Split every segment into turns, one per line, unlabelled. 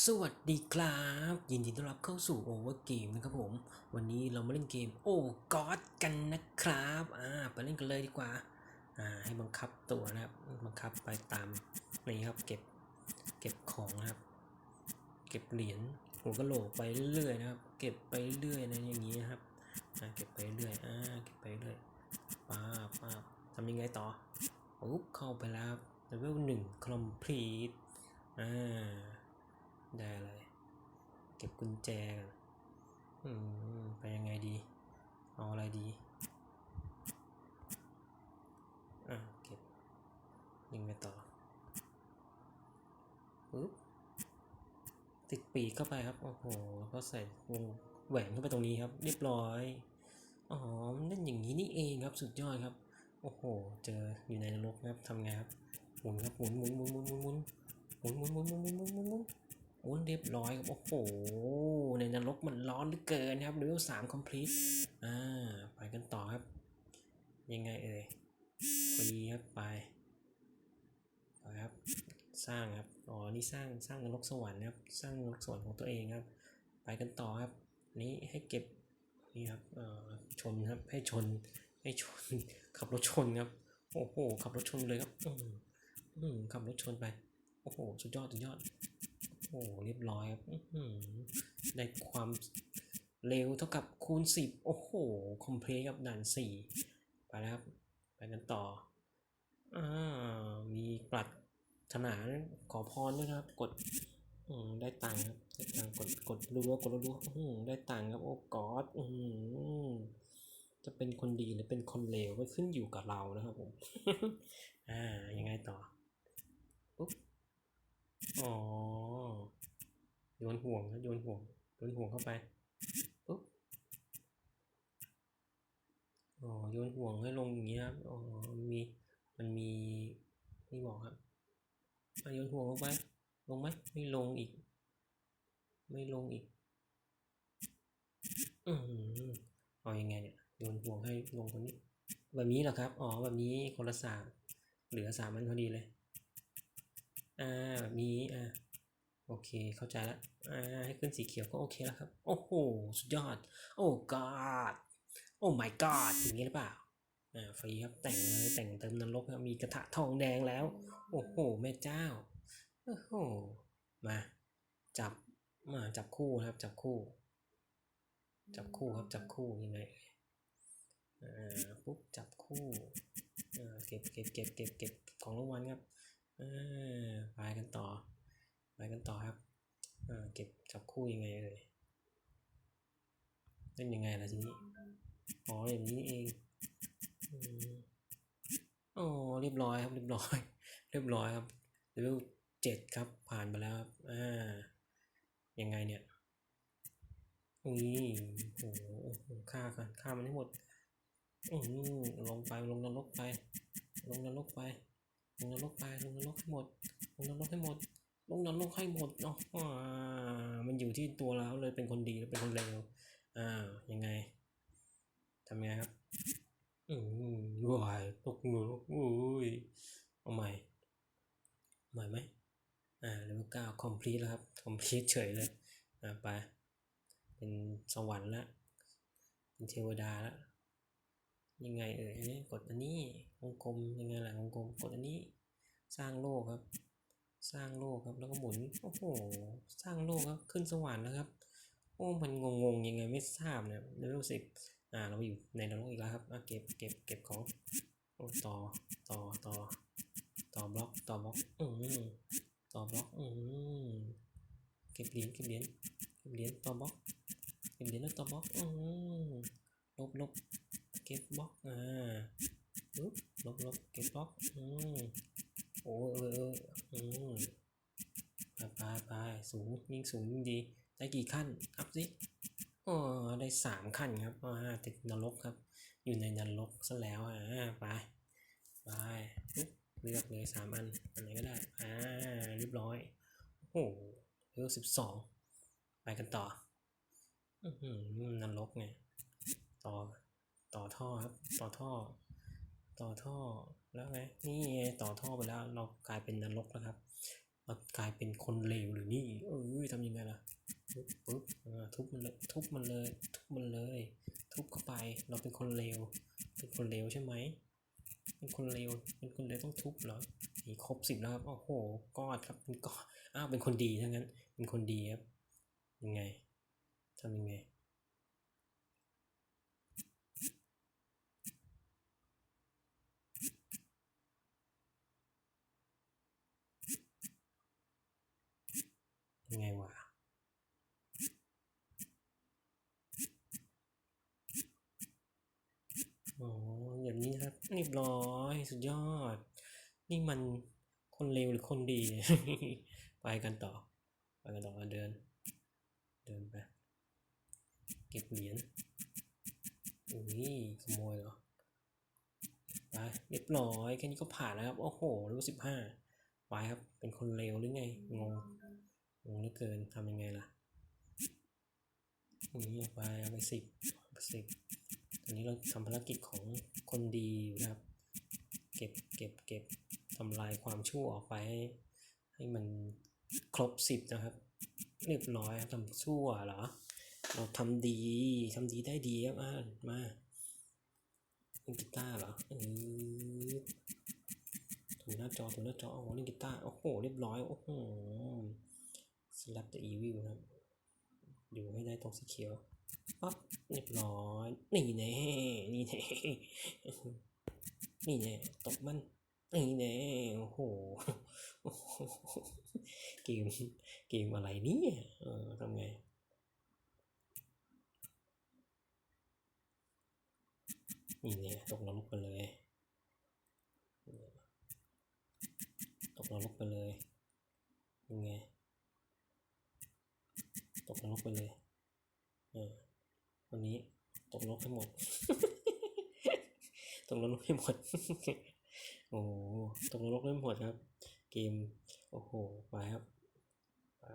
สวัสดีครับ ยินดีต้อนรับเข้าสู่ Over Game นะครับผม วันนี้เรามาเล่นเกมโอ้กอดกันนะครับอ่าไปเล่นกันเลยดีกว่าอ่าให้บังคับตัวนะครับบังคับไปตามนี่ครับเก็บเก็บของนะครับ เก็บเหรียญหัวกะโหลกไปเรื่อยนะครับ เก็บไปเรื่อยนะอย่างนี้นะครับอ่าเก็บไปเรื่อยอ่าเก็บไปเรื่อยป้าป้าทำยังไงต่อปุ๊บเข้าไปแล้วเลเวลหนึ่ง complete อ่า ได้อะไร เก็บกุญแจอืมไปยังไงดี เอาอะไรดี อะ เก็บยิงไปต่อปึ๊บติดปีกเข้าไปครับ โอ้โหก็ใส่วงแหวนเข้าไปตรงนี้ครับ เรียบร้อย อ๋อมันเล่นอย่างนี้นี่เองครับ สุดยอดครับ โอ้โห เจออยู่ในนรกนะครับทำไงครับ หมุนครับ หมุนหมุนหมุนหมุนหมุนหมุนหมุนหมุนหมุนหมุนหมุนหมุนหมุนหมุน โอ้เรียบร้อยครับโอ้โหในนรกมันร้อนเหลือเกินครับเลเวลสามคอมพลีทอ่าไปกันต่อครับ ยังไงเอ่ยฟรีครับไปไปครับสร้างครับอ๋อนี่สร้างสร้างนรกสวรรค์นะครับสร้างนรกสวรรค์ของตัวเองครับ ไปกันต่อครับ นี้ให้เก็บนี่ครับเอ่อชนครับให้ชนให้ชนขับรถชนครับโอ้โหขับรถชนเลยครับอืมขับรถชนไปโอ้โหสุดยอดสุดยอด โอ้โหเรียบร้อยครับได้ความเร็วเท่ากับคูณสิบโอ้โห คอมเพลตกับด่านสี่ไปแล้วครับ ไปกันต่ออ่ามีปรัดถนาขอพรด้วยนะครับ กดอืได้ตังค์ครับได้ตังค์กดกดรัวกดรัวได้ตังค์ครับ โอ้กอดอืจะเป็นคนดีหรือเป็นคนเลวก็ขึ้นอยู่กับเรานะครับผม อ่ายังไงต่อ อ๋อ โยนห่วงนะโยนห่วง โยนห่วงเข้าไป ปุ๊บ อ๋อ โยนห่วงให้ลงอย่างเงี้ยครับ อ๋อ มี มันมี นี่บอกครับโยนห่วงลงไป ลงไหมไม่ลงอีก ไม่ลงอีก อืมเอาอยังไงเนี่ย โยนห่วงให้ลงคนนี้ แบบนี้เหรอครับ อ๋อ แบบนี้คนละสามเหลือสามอันพอดีเลยอ่า แบบนี้อ่าโอเคเข้าใจแล้วอ่าให้ขึ้นสีเขียวก็โอเคแล้วครับ โอ้โหสุดยอด โอ้ god โอ้ my god อย่างนี้หรือเปล่าอ่าฟรีครับแต่งเลยแต่งเติมนรกครับมีกระทะทองแดงแล้ว โอ้โหแม่เจ้าโอ้โหมาจับมาจับคู่นะครับ จับคู่ จับคู่ครับจับคู่ยังไงเอ่ยอ่าปุ๊บจับคู่อ่าเก็บเก็บเก็บเก็บเก็บของรางวัลครับ อ่าไปกันต่อ ไปกันต่อครับอ่าเก็บจับคู่ยังไงเอ่ยเล่นยังไงล่ะทีนี้อ๋ออย่างนี้เองอ๋อเรียบร้อยครับเรียบร้อย เรียบร้อยครับเลเวลเจ็ดครับผ่านไปแล้วครับอ่ายังไงเนี่ยอุ้ยโอ้โหโอ้โหฆ่ากันฆ่ามันให้หมดอืมลงไปลงนรกไป ลงนรกไป ลงนรกไปลงนรกให้หมดลงนรกให้หมดลงนรกให้หมดเนาะอ่ามันอยู่ที่ตัวเราเลยเป็นคนดีหรือเป็นคนเลวอ่ายังไงทำไงครับอืมวายตกนรกอุ้ยเอาใหม่ใหม่ไหมอ่าเลเวลเก้าคอมพลีทแล้วครับคอมพลีทเฉยเลยอ่าไปเป็นสวรรค์ละเป็นเทวดาละยังไงเอ่ยอันนี้กดอันนี้ วงกลมยังไงล่ะวงกลมกดอันนี้ สร้างโลกครับ สร้างโลกครับแล้วก็หมุนโอ้โหสร้างโลกครับขึ้นสวรรค์แล้วครับ โอ้มันงงๆยังไงไม่ทราบเนี่ยเลเวลสิบอ่าเราอยู่ในนรกอีกแล้วครับอะเก็บเก็บเก็บของโอ้ต่อต่อต่อต่อบล็อกต่อบล็อกอืมต่อบล็อกอืมเก็บเหรียญเก็บเหรียญเก็บเหรียญต่อบล็อกเก็บเหรียญแล้วต่อบล็อกอืมลบลบเก็บบล็อกอ่า ลบลบเก็บบล็อกอืมโอ้เออเอออืมไปไปไปสูงยิ่งสูงยิ่งดีได้กี่ขั้นอัพสิอ๋อได้สามขั้นครับอ่าติดนรกครับ อยู่ในนรกซะแล้วอ่าไปไปเลือกเลยสามอันอันไหนก็ได้อ่าเรียบร้อยโอ้โหเลเวลสิบสองไปกันต่ออือหือนรกไงต่อต่อท่อครับ ต่อท่อ ต่อท่อแล้วไงนี่ต่อท่อไปแล้วเรากลายเป็นนรกแล้วครับ เรากลายเป็นคนเลวหรือนี่เออทำยังไงล่ะปึ๊บปึ๊บอ่าทุบมันเลยทุบมันเลยทุบมันเลย ทุบเข้าไปเราเป็นคนเลวเป็นคนเลวใช่ไหมเป็นคนเลวเป็นคนเลวต้องทุบเหรอนี่ครบสิบแล้วครับโอ้โหกอดครับเป็นกอดอ้าวเป็นคนดีทั้งนั้น เป็นคนดีครับยังไงทำยังไงวะอ๋ออย่างนี้นะครับเรี ยบร้อย สุดยอด นี่มันคนเลวหรือคนดี ไปกันต่อ ไปกันต่อมาเดิน เดินไป เก็บเหรียญอุ้ยขโมยเหรอไปเรียบร้อยแค่นี้ก็ผ่านแล้วครับ โอ้โหรู้สิบห้าไปครับ เป็นคนเลวหรือไง งง งงเหลือเกินทำยังไงล่ะนี่ไปเอาไปสิบไปสิบ อันนี้เราทำภารกิจของคนดีนะครับ เก็บเก็บเก็บทำลายความชั่วออกไปให้ให้มันครบสิบนะครับ เรียบร้อยทำชั่วเหรอ เราทำดีทำดีได้ดีครับอ่ามาเล่นกีตาร์เหรอเออถูหน้าจอถูหน้าจอโอ้โหเล่นกีตาร์โอ้โหเรียบร้อยโอ้โห slap the evil นะครับ อยู่ให้ได้ตรงสีเขียว ปั๊บเรียบร้อย นี่แน่นี่แน่นี่แน่ตบมันนี่แน่โอ้โหโอ้โหเกมเกมอะไรเนี่ยเออทำไงนี่แน่ตกนรกไปเลย ตกนรกไปเลยยังไงตกนรกไปเลยเออ วันนี้ตกนรกให้หมดตกนรกให้หมด โอ้โหตกนรกให้หมดครับ เกม โอ้โห ไปครับไป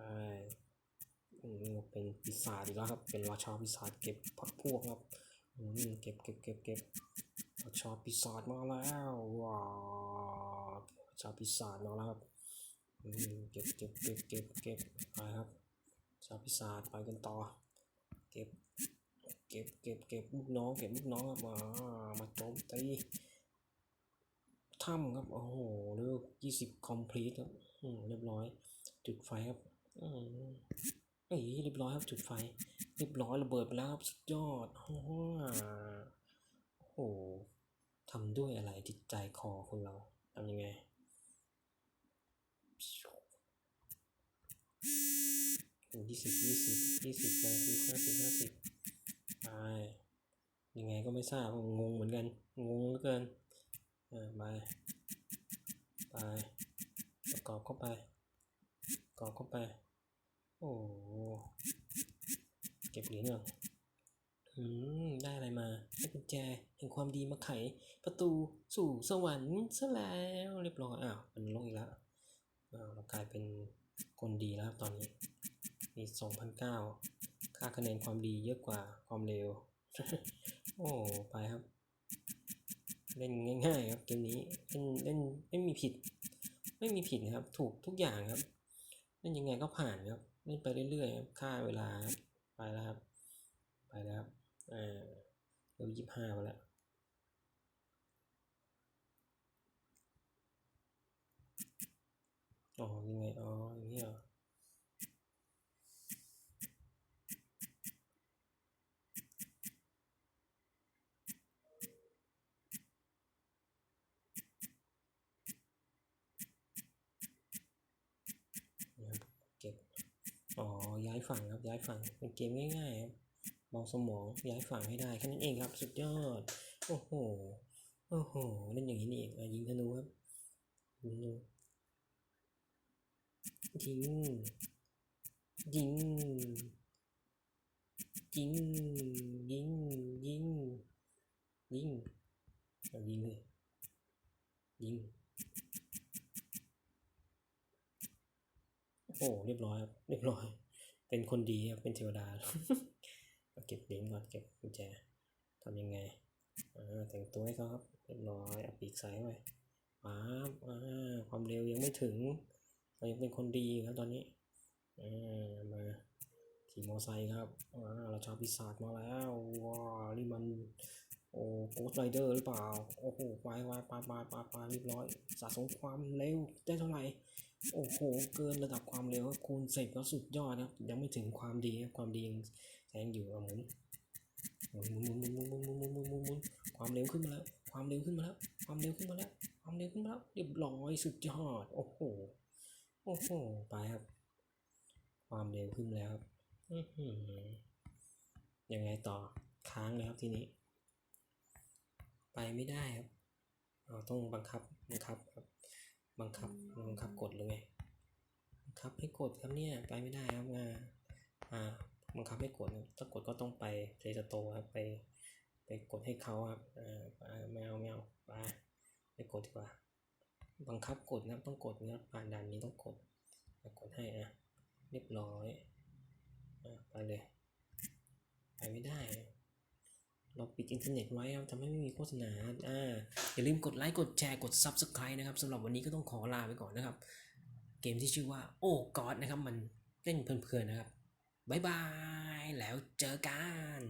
อืมเป็นปีศาจอีกแล้วครับ เป็นราชาปีศาจเก็บพักพวกครับอืมเก็บเก็บเก็บเก็บราชาปีศาจมาแล้วว้าวราชาปีศาจมาแล้วครับอืมเก็บเก็บเก็บเก็บเก็บไปครับชาวพิศาจไปกันต่อ เก็บ เก็บเก็บเก็บลูกน้องเก็บลูกน้องครับมา มาโจมตีถ้ำครับ โอ้โหเลือกยี่สิบคอมพลีทครับเรียบร้อย จุดไฟครับอืมเอ้ยเรียบร้อยครับจุดไฟ เรียบร้อยระเบิดไปแล้วครับสุดยอดโอ้โหโอ้โหทำด้วยอะไรจิตใจคอคนเราทำยังไงยี่สิบยี่สิบยี่สิบไปห้าสิบห้าสิบ ไปยังไงก็ไม่ทราบงงเหมือนกัน งงเหลือเกินอ่าไปไปประกอบเข้าไปประกอบเข้าไป โอ้เก็บเหรียญก่อนอืมได้อะไรมาได้กุญแจแห่งความดีมาไข ประตูสู่สวรรค์ซะแล้วเรียบร้อยอ้าวเป็นลงอีกแล้วอ้าวเรากลายเป็นคนดีแล้วตอนนี้มีสองพันเก้า ค่าคะแนนความดีเยอะกว่าความเร็ว โอ้ไปครับ เล่นง่ายๆครับเกมนี้เล่นเล่นไม่มีผิด ไม่มีผิดนะครับ ถูกทุกอย่างครับ เล่นยังไงก็ผ่านครับเล่นไปเรื่อยๆครับค่าเวลาครับไปแล้วครับ ไปแล้วครับอ่าเร็วยี่ห้าไปแล้วอ๋อยังไงอ๋ออย่างนี้เหรอ นะครับเก็บ อ๋อ ย้ายฝั่งครับย้ายฝั่งเป็นเกมง่ายๆครับเบาสมองย้ายฝั่งให้ได้แค่นั้นเองครับ สุดยอด โอ้โหโอ้โหเล่นอย่างนี้นี่เองยิงธนูครับยิงธนูยิงยิงยิงยิงยิงยิงเอายิงเลยยิงโอ้โหเรียบร้อยครับเรียบร้อย เป็นคนดีครับเป็นเทวดาเก็บเหรียญก่อนเก็บกุญแจทำยังไงแต่งตัวให้เขาครับเรียบร้อยเอาปีกใส่ไว้ป๊าบความเร็วยังไม่ถึงเรายังเป็นคนดีครับตอนนี้มาขี่มอไซค์ครับเราชาวปีศาจมาแล้วว้านี่มันโอ้โกสไรเดอร์หรือเปล่า โอ้โหไปไปไปไปไปไปเรียบร้อยสะสมความเร็วได้เท่าไหร่ โอ้โห เกินระดับความเร็วครับคูณสิบก็สุดยอดนะครับยังไม่ถึงความดีครับความดียังแซงอยู่อะหมุนหมุนหมุนหมุนหมุนหมุนหมุนหมุนหมุนหมุนหมุนหมุนความเร็วขึ้นมาแล้ว ความเร็วขึ้นมาแล้ว ความเร็วขึ้นมาแล้ว ความเร็วขึ้นมาแล้ว เรียบร้อยสุดยอด โอ้โห โอ้โห ไปครับ ความเร็วขึ้นแล้วครับยังไงต่อ ค้างแล้วทีนี้ ไปไม่ได้ครับ เราต้องบังคับ บังคับครับ บังคับบังคับกดหรือไงบังคับให้กดครับเนี่ยไปไม่ได้ครับอ่าอ่าบังคับให้กดนะถ้ากดก็ต้องไปเพลย์สโตร์ครับไปไปกดให้เขาครับอ่าไปไม่เอาไม่เอาไปไปกดดีกว่าบังคับกดนะครับต้องกดนะครับผ่านด่านนี้ต้องกดอะกดให้อะเรียบร้อยอะไปเลยไปไม่ได้ เราปิดอินเทอร์เน็ตไว้ครับทำให้ไม่มีโฆษณาอ่าอย่าลืมกดไลค์กดแชร์กด Subscribe นะครับสำหรับวันนี้ก็ต้องขอลาไปก่อนนะครับ เกมที่ชื่อว่าโอ้กอดนะครับ มันเล่นเพลินๆนะครับ บ๊ายบาย แล้วเจอกัน